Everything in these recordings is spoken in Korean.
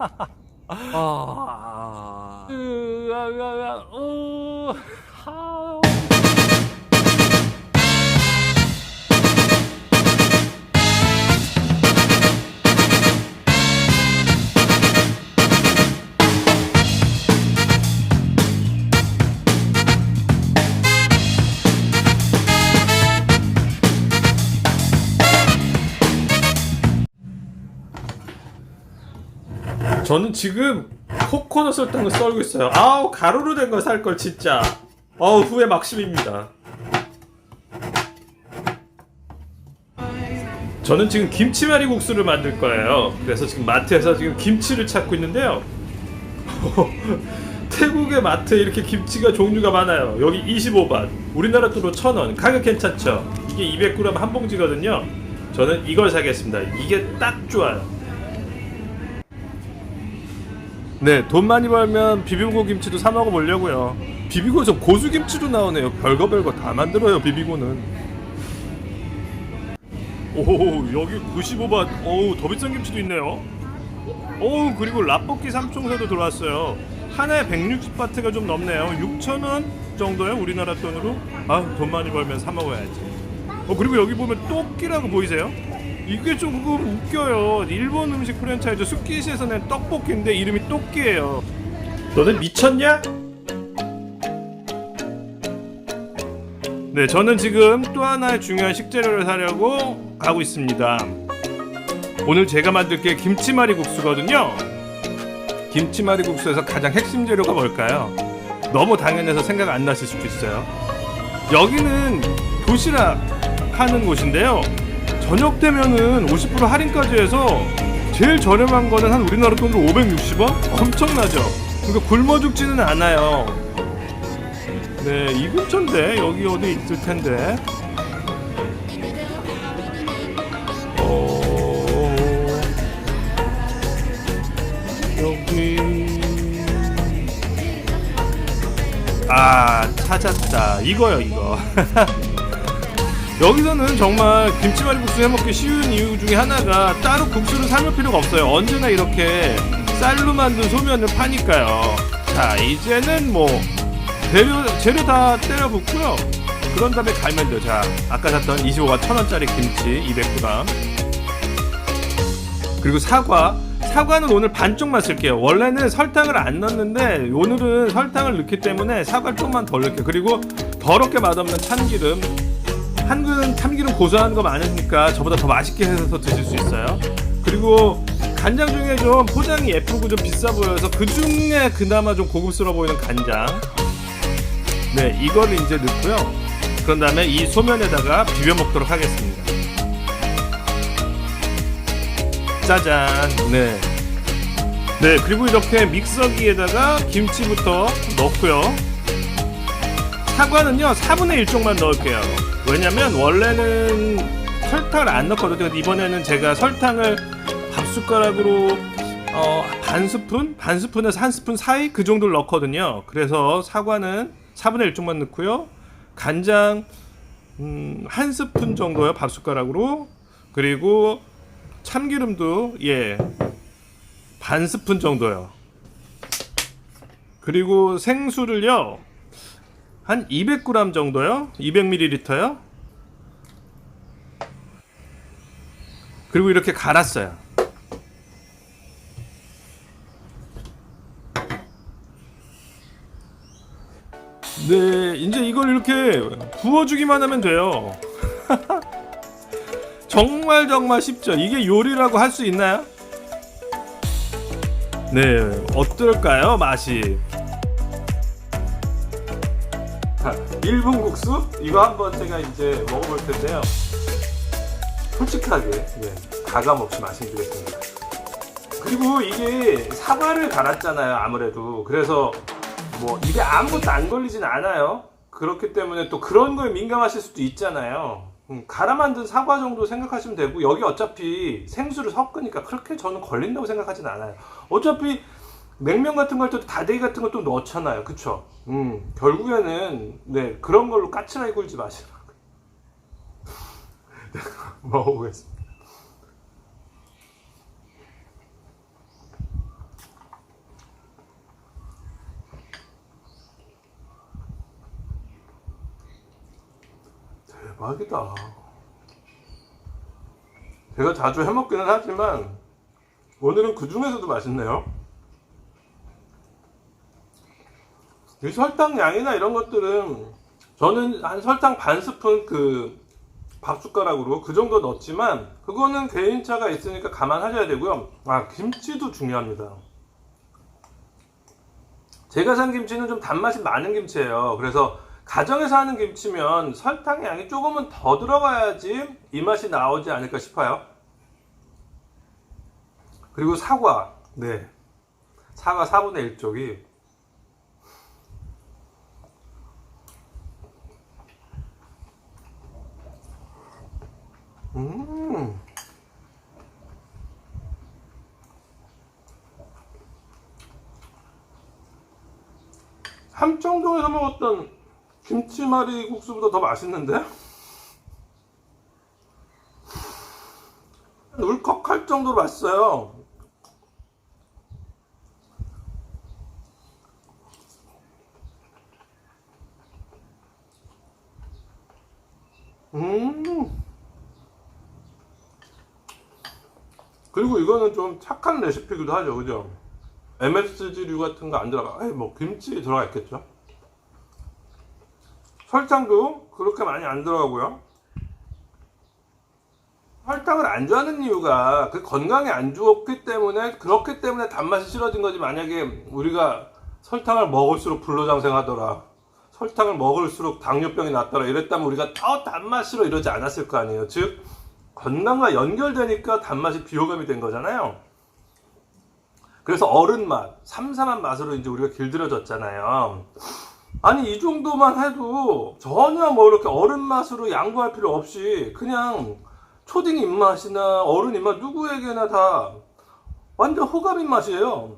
아. 으아가가 오. 하. 저는 지금 코코넛 설탕을 썰고 있어요. 아우 가루로 된거살걸 진짜. 어우 후회 막심입니다. 저는 지금 김치말이 국수를 만들 거예요. 그래서 지금 마트에서 지금 김치를 찾고 있는데요. 태국의 마트에 이렇게 김치가 종류가 많아요. 여기 25ባት, 우리나라 돈으로 1,000원. 가격 괜찮죠? 이게 200g 한 봉지거든요. 저는 이걸 사겠습니다. 이게 딱 좋아요. 네, 돈 많이 벌면 비비고 김치도 사 먹어 보려고요. 비비고에서 고수 김치도 나오네요. 별거 별거 다 만들어요, 비비고는. 오, 여기 95밭. 어우, 더 비싼 김치도 있네요. 어우, 그리고 라볶이 삼총사도 들어왔어요. 하나에 160바트가 좀 넘네요. 6,000원 정도요, 우리나라 돈으로. 아, 돈 많이 벌면 사 먹어야지. 어, 그리고 여기 보면 떡기라고 보이세요? 이게 조금 웃겨요. 일본 음식 프랜차이즈 스키시에서 낸 떡볶이인데 이름이 떡기예요. 너는 미쳤냐? 네, 저는 지금 또 하나의 중요한 식재료를 사려고 가고 있습니다. 오늘 제가 만들 게 김치말이 국수거든요. 김치말이 국수에서 가장 핵심 재료가 뭘까요? 너무 당연해서 생각 안 나실 수도 있어요. 여기는 도시락 하는 곳인데요. 저녁 되면은 50% 할인까지 해서 제일 저렴한 거는 한 우리나라 돈으로 560원? 엄청나죠? 그러니까 굶어 죽지는 않아요. 네, 이 근처인데 여기 어디 있을 텐데. 어... 여기 아 찾았다 이거요 이거 여기서는 정말 김치말이 국수 해먹기 쉬운 이유 중에 하나가 따로 국수를 삶을 필요가 없어요. 언제나 이렇게 쌀로 만든 소면을 파니까요. 자, 이제는 뭐 재료, 재료 다 때려 붓고요. 그런 다음에 갈면 돼요. 자, 아까 샀던 25가 1000원짜리 김치 200g. 그리고 사과. 사과는 오늘 반쪽만 쓸게요. 원래는 설탕을 안 넣는데 오늘은 설탕을 넣기 때문에 사과를 조금만 덜 넣을게요. 그리고 더럽게 맛없는 참기름 한국은 참기름 고소한 거 많으니까 저보다 더 맛있게 해서 드실 수 있어요. 그리고 간장 중에 좀 포장이 예쁘고 좀 비싸 보여서 그 중에 그나마 좀 고급스러워 보이는 간장. 네, 이거를 이제 넣고요. 그런 다음에 이 소면에다가 비벼 먹도록 하겠습니다. 짜잔. 네. 네, 그리고 이렇게 믹서기에다가 김치부터 넣고요. 사과는요 4분의 1 쪽만 넣을게요 왜냐면 원래는 설탕을 안 넣거든요. 이번에는 제가 설탕을 밥 숟가락으로 어, 반 스푼? 반 스푼에서 한 스푼 사이 그 정도를 넣거든요. 그래서 사과는 4분의 1 쪽만 넣고요. 간장 음, 한 스푼 정도요 밥 숟가락으로. 그리고 참기름도 예 반 스푼 정도요. 그리고 생수를요 한 200g 정도요? 200ml요? 그리고 이렇게 갈았어요. 네, 이제 이걸 이렇게 부어주기만 하면 돼요. 정말 정말 쉽죠. 이게 요리라고 할 수 있나요? 네, 어떨까요, 맛이? 자, 일본 국수 이거 한번 제가 이제 먹어볼 텐데요. 솔직하게 예, 가감 없이 말씀드리겠습니다. 그리고 이게 사과를 갈았잖아요, 아무래도. 그래서 뭐 입에 아무것도 안 걸리진 않아요. 그렇기 때문에 또 그런 거에 민감하실 수도 있잖아요. 음, 갈아 만든 사과 정도 생각하시면 되고 여기 어차피 생수를 섞으니까 그렇게 저는 걸린다고 생각하진 않아요. 어차피 냉면 같은 걸또 다대기 같은 것도 넣잖아요. 그쵸? 음, 결국에는, 네, 그런 걸로 까칠하게 굴지 마시라고. 먹어보겠습니다. 대박이다. 제가 자주 해먹기는 하지만, 오늘은 그 중에서도 맛있네요. 이 설탕 양이나 이런 것들은 저는 한 설탕 반 스푼 그 밥숟가락으로 그 정도 넣었지만 그거는 개인차가 있으니까 감안하셔야 되고요. 아 김치도 중요합니다. 제가 산 김치는 좀 단맛이 많은 김치예요. 그래서 가정에서 하는 김치면 설탕 양이 조금은 더 들어가야지 이 맛이 나오지 않을까 싶어요. 그리고 사과, 네, 사과 4분의 1쪽이 음. 함정동에서 먹었던 김치말이 국수보다 더 맛있는데? 울컥할 정도로 맛있어요. 음. 그리고 이거는 좀 착한 레시피기도 하죠, 그죠? MSG류 같은 거 안 들어가. 에이, 뭐 김치 들어가 있겠죠. 설탕도 그렇게 많이 안 들어가고요. 설탕을 안 좋아하는 이유가 그 건강에 안 좋기 때문에 그렇기 때문에 단맛이 싫어진 거지. 만약에 우리가 설탕을 먹을수록 불로장생하더라. 설탕을 먹을수록 당뇨병이 낫더라. 이랬다면 우리가 더 단맛 싫어 이러지 않았을 거 아니에요. 즉 건강과 연결되니까 단맛이 비호감이 된 거잖아요. 그래서 어른 맛, 삼삼한 맛으로 이제 우리가 길들여졌잖아요. 아니 이 정도만 해도 전혀 뭐 이렇게 어른 맛으로 양보할 필요 없이 그냥 초딩 입맛이나 어른 입맛 누구에게나 다 완전 호감 입맛이에요.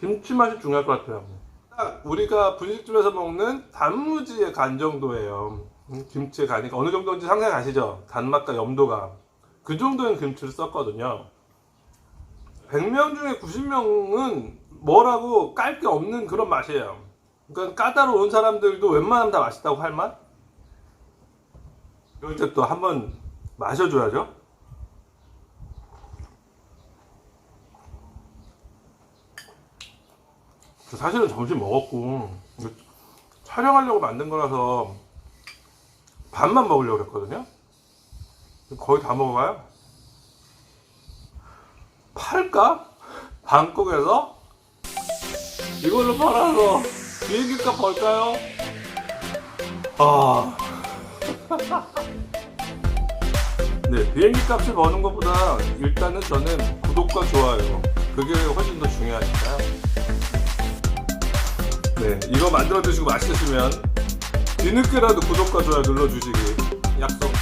김치 맛이 중요할 것 같아요. 딱 우리가 분식집에서 먹는 단무지의 간 정도예요. 음, 김치의 간이 어느 정도인지 상상이 가시죠? 단맛과 염도가. 그 정도의 김치를 썼거든요. 100명 중에 90명은 뭐라고 깔 게 없는 그런 맛이에요. 그러니까 까다로운 사람들도 웬만하면 다 맛있다고 할 맛? 이럴 때 또 한번 마셔줘야죠. 사실은 점심 먹었고 촬영하려고 만든 거라서 반만 먹으려고 그랬거든요. 거의 다 먹어봐요. 팔까? 방콕에서 이걸로 팔아서 비행기값 벌까요? 아. 네, 비행기 값을 버는 것보다 일단은 저는 구독과 좋아요. 그게 훨씬 더 중요하니까요. 네, 이거 만들어 드시고 맛있으시면 뒤늦게라도 구독과 좋아요 눌러주시기 약속.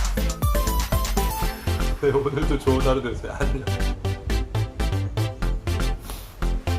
네, 오늘도 좋은 하루 되세요. 안녕.